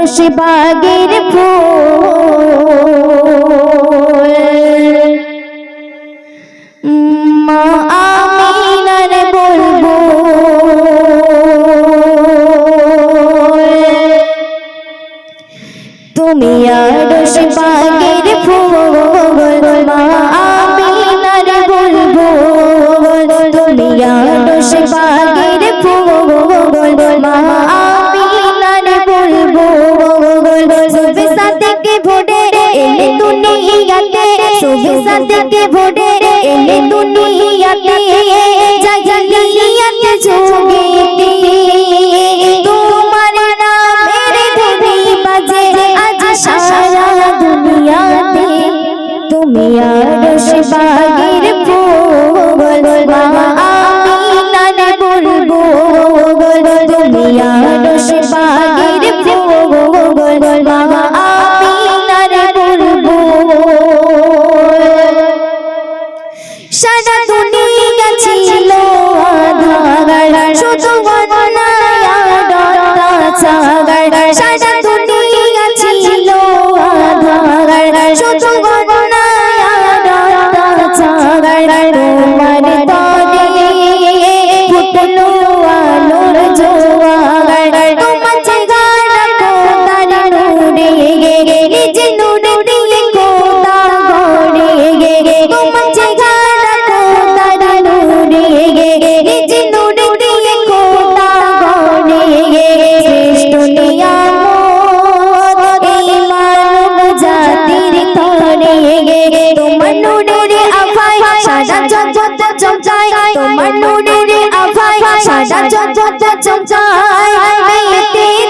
রস বাগের ফুল। এলে দুনিয়াতে সুবে সাদেকে ভোরে এলে দুনিয়াতে জাহিলিয়াতে যোগেতে তোমার নামের ধ্বনি বাজে আজ সারা দুনিয়াতে। তুমি আরশ সারা দুনিয়া ছিল আধার শুধু অন্যায় আর অত্যাচার সারা দুনিয়া ছিল আধার শুধু অন্যায় আর অত্যাচার তোমার তরে ফুটলো আলোর জোয়ার। তোমার চেহারা কোদার নূরে নিজ সারা জগৎ চমকায় মেতেছে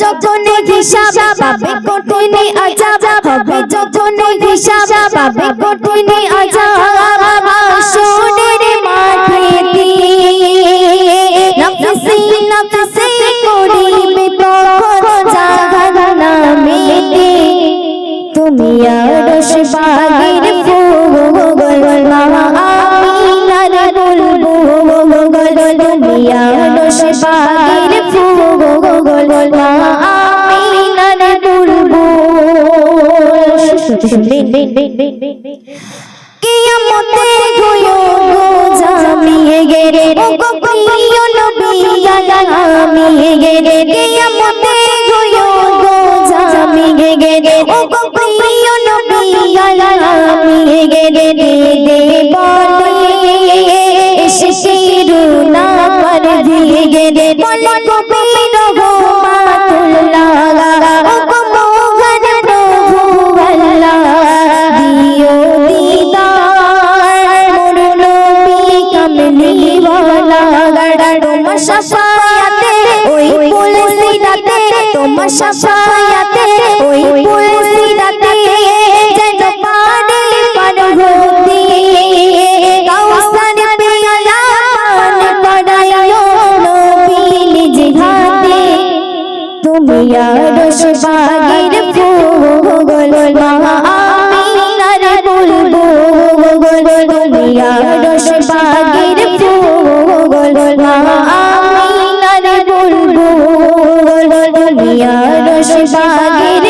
যখন হিসাব পাবে কঠিন আজাব হবে। যখন হিসাব পাবে কঠিন আজাব রে মাঠেতে কিয়ামতে গয়ো গো জামিয়ে গেরে ও গো প্রিয় নবী আলামিয়ে গেরে কিয়ামতে গো জামিয়ে গেরে ও গো প্রিয় নবী আলামিয়ে গেরে দে দে বলে এসে রুনা পর দিয়ে গেরে বলে শাফায়াতে ওই পুলসিরাতে তোমার শাফায়াতে ওই পুলসিরাতে যেন পারে পার হতে কাউসার পেয়ালা পান করাইও নবী নিজ হাতে তুমি আরশ বাগের ফুল মা আমিনার মা বাগের